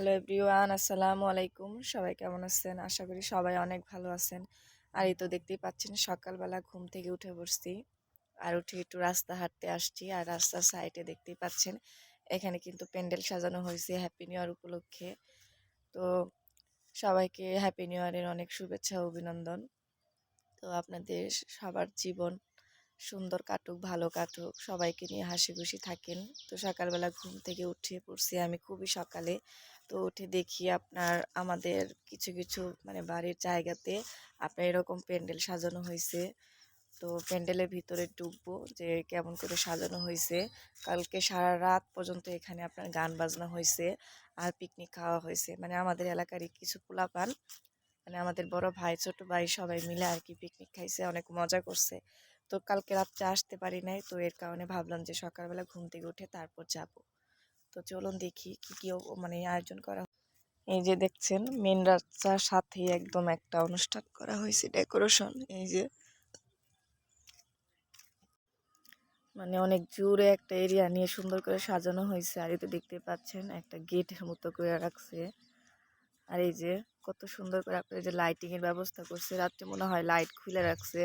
Hello everyone আসসালামু আলাইকুম। সবাই কেমন আছেন? আশা করি সবাই অনেক ভালো আছেন। আর এই তো দেখতেই পাচ্ছেন, সকালবেলা ঘুম থেকে উঠে বসছি আর উঠে একটু রাস্তা হাঁটতে আসছি। আর রাস্তার সাইডে দেখতেই পাচ্ছেন, এখানে কিন্তু প্যান্ডেল সাজানো হয়েছে হ্যাপি নিউ ইয়ার উপলক্ষে। তো সবাইকে হ্যাপি নিউ ইয়ারের অনেক শুভেচ্ছা অভিনন্দন। তো আপনাদের সবার জীবন সুন্দর কাটুক, ভালো কাটুক, সবাইকে নিয়ে হাসি খুশি থাকেন। তো সকালবেলা ঘুম থেকে উঠে পড়ছি আমি খুবই সকালে। তো উঠে দেখি আপনার, আমাদের কিছু কিছু মানে বাড়ির জায়গাতে আপনার এরকম প্যান্ডেল সাজানো হয়েছে। তো প্যান্ডেলের ভিতরে ঢুকবো যে কেমন করে সাজানো হয়েছে। কালকে সারা রাত পর্যন্ত এখানে আপনার গান বাজনা হয়েছে আর পিকনিক খাওয়া হয়েছে। মানে আমাদের এলাকারই কিছু পোলাপান মানে আমাদের বড় ভাই, ছোট ভাই সবাই মিলে আর কি পিকনিক খাইছে, অনেক মজা করছে। তো কালকে রাত্রে আসতে পারি নাই। তো এর কারণে ভাবলাম যে সকালবেলা ঘুম থেকে উঠে তারপর যাব। তো চলুন দেখি কি কি মানে আয়োজন করা এই যে দেখছেন, মেন রাস্তার সাথেই একদম একটা অনুষ্ঠান করা হয়েছে ডেকোরেশন। এই যে মানে অনেক জোরে একটা এরিয়া নিয়ে সুন্দর করে সাজানো হয়েছে। আর এই তো দেখতে পাচ্ছেন, একটা গেটের মতো করে রাখছে। আর এই যে কত সুন্দর করে আপনার যে লাইটিং এর ব্যবস্থা করছে। রাত্রে মনে হয় লাইট খুলে রাখছে।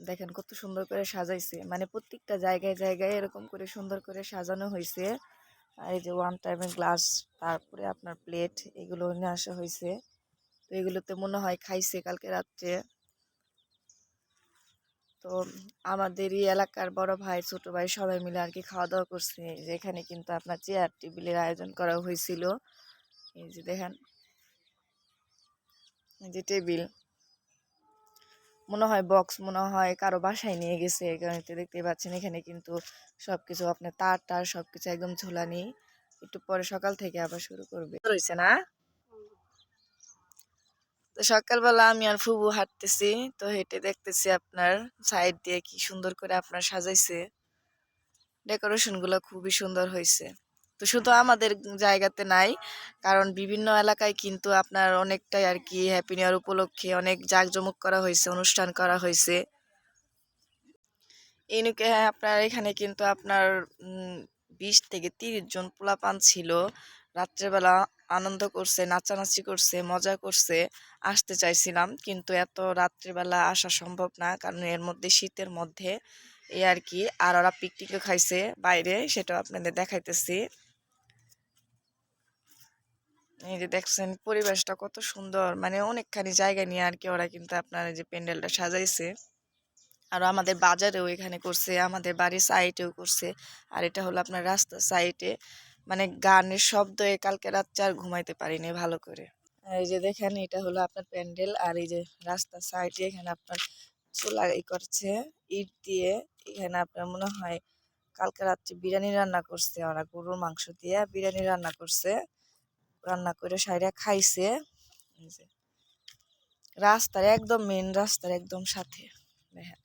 দেখেন কত সুন্দর করে সাজাইছে। মানে প্রত্যেকটা জায়গায় জায়গায় এরকম করে সুন্দর করে সাজানো হয়েছে আর এই যে ওয়ান টাইমের গ্লাস তারপরে আপনার প্লেট এগুলো নিয়ে আসা হয়েছে তো এগুলোতে মনে হয় খাইছে কালকে রাত্রে। তো আমাদেরই এলাকার বড় ভাই, ছোট ভাই সবাই মিলে আর কি খাওয়া দাওয়া করছে। এই যে এখানে কিন্তু আপনার চেয়ার টেবিলের আয়োজন করা হয়েছিল এই যে দেখেন, এই যে টেবিল মনে হয় বক্স মনে হয় কারও বাসায় নিয়ে গেছে কারণে দেখতে পাচ্ছেন এখানে কিন্তু সবকিছু আপনার তার টার সবকিছু একদম ঝোলানি একটু পরে সকাল থেকে আবার শুরু করবে। রয়েছে না? তো সকালবেলা আমি আর ফুবু হাঁটতেছি, তো হেঁটে দেখতেছি আপনার সাইড দিয়ে কি সুন্দর করে আপনার সাজাইছে। ডেকোরেশনগুলো খুবই সুন্দর হয়েছে তো শুধু আমাদের জায়গাতে নাই। কারণ বিভিন্ন এলাকায় কিন্তু আপনার অনেকটাই আর কি হ্যাপি নিউ ইয়ার উপলক্ষে অনেক জাঁকজমক করা হয়েছে, অনুষ্ঠান করা হয়েছে। এনুকে হ্যাঁ আপনার এখানে কিন্তু আপনার বিশ থেকে তিরিশ জন পোলাপান ছিল। রাত্রেবেলা আনন্দ করছে, নাচানাচি করছে, মজা করছে, আসতে চাইছিলাম। কিন্তু এত রাত্রেবেলা আসা সম্ভব না, কারণ এর মধ্যে, শীতের মধ্যে এই আর কি আর ওরা পিকনিকও খাইছে বাইরে, সেটাও আপনাদের দেখাইতেছি। এই যে দেখছেন পরিবেশটা কত সুন্দর। মানে অনেকখানি জায়গা নিয়ে আর কি ওরা কিন্তু আপনার যে প্যান্ডেলটা সাজাইছে। আর আমাদের বাজারেও এখানে করছে, আমাদের বাড়ির সাইডেও করছে। আর এটা হলো আপনার রাস্তার সাইডে মানে গানের শব্দ শব্দে কালকে রাত্রে আর ঘুমাইতে পারিনি ভালো করে। এই যে দেখেন, এটা হলো আপনার প্যান্ডেল। আর এই যে রাস্তার সাইডে এখানে আপনার চুলা ই করছে, ইট দিয়ে। এখানে আপনার মনে হয় কালকে রাত্রে বিরিয়ানি রান্না করছে ওরা, গরুর মাংস দিয়ে বিরিয়ানি রান্না করছে। রান্না করে সাইডে খাইছে। রাস্তার একদম মেন রাস্তার একদম সাথে। দেখেন।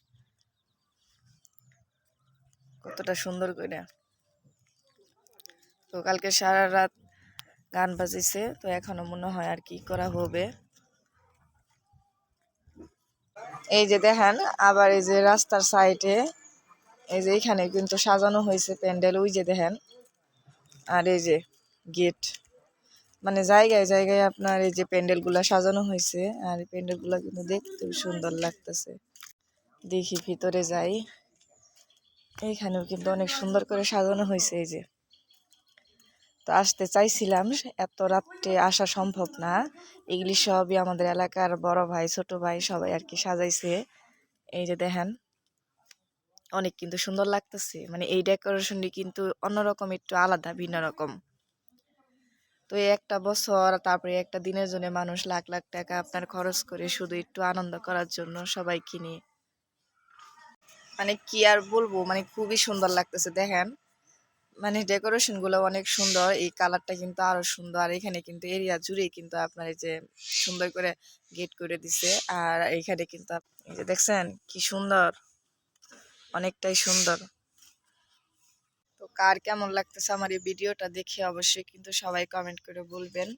কতটা সুন্দর করে তো কালকে সারা রাত গান বাজিছে, তো এখনও মনে হয় আর কি করা হবে। এই যে দেখেন, আবার এই যে রাস্তার সাইডে এই যে এখানে কিন্তু সাজানো হয়েছে প্যান্ডেল, ওই যে দেখেন। আর এই যে গেট। মানে জায়গায় জায়গায় আপনার এই যে প্যান্ডেলগুলা সাজানো হয়েছে, আর এই প্যান্ডেলগুলা কিন্তু দেখতেও সুন্দর লাগতেছে। দেখি ভিতরে যাই। এইখানেও কিন্তু অনেক সুন্দর করে সাজানো হয়েছে এই যে। তো আসতে চাইছিলাম, এত রাত্রে আসা সম্ভব না। এগুলি সবই আমাদের এলাকার বড় ভাই, ছোট ভাই সবাই আর কি সাজাইছে। এই যে দেখেন, অনেক কিন্তু সুন্দর লাগতেছে। মানে এই ডেকোরেশনটি কিন্তু অন্যরকম, একটু আলাদা, ভিন্ন রকম। তো একটা বছর, তারপরে একটা দিনের জন্য মানুষ লাখ লাখ টাকা আপনার খরচ করে শুধু একটু আনন্দ করার জন্য সবাই কিনে মানে কি আর বলব মানে খুবই সুন্দর লাগতেছে, দেখেন। মানে ডেকোরেশনগুলো অনেক সুন্দর, এই কালারটা কিন্তু আরও সুন্দর। আর এখানে কিন্তু এরিয়া জুড়ে কিন্তু আপনার এই যে সুন্দর করে গেট করে দিছে। আর এখানে কিন্তু এই যে দেখছেন, কি সুন্দর, অনেকটাই সুন্দর। কার কেমন লাগতেছে আমার এই ভিডিওটা দেখে অবশ্যই কিন্তু সবাই কমেন্ট করে বলবেন।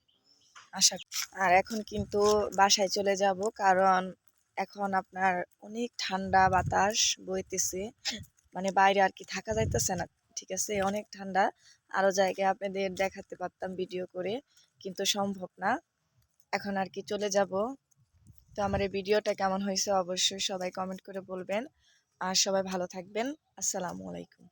আশা আর এখন কিন্তু বাসায় চলে যাব কারণ এখন আপনার অনেক ঠান্ডা বাতাস বইতেছে। মানে বাইরে আর কি থাকা যাইতেছে না, ঠিক আছে? অনেক ঠান্ডা। আরও জায়গায় আপনাদের দেখাতে পারতাম ভিডিও করে, কিন্তু সম্ভব না। এখন আর কি চলে যাব। তো আমার এই ভিডিওটা কেমন হয়েছে অবশ্যই সবাই কমেন্ট করে বলবেন। আর সবাই ভালো থাকবেন। আসসালামু আলাইকুম।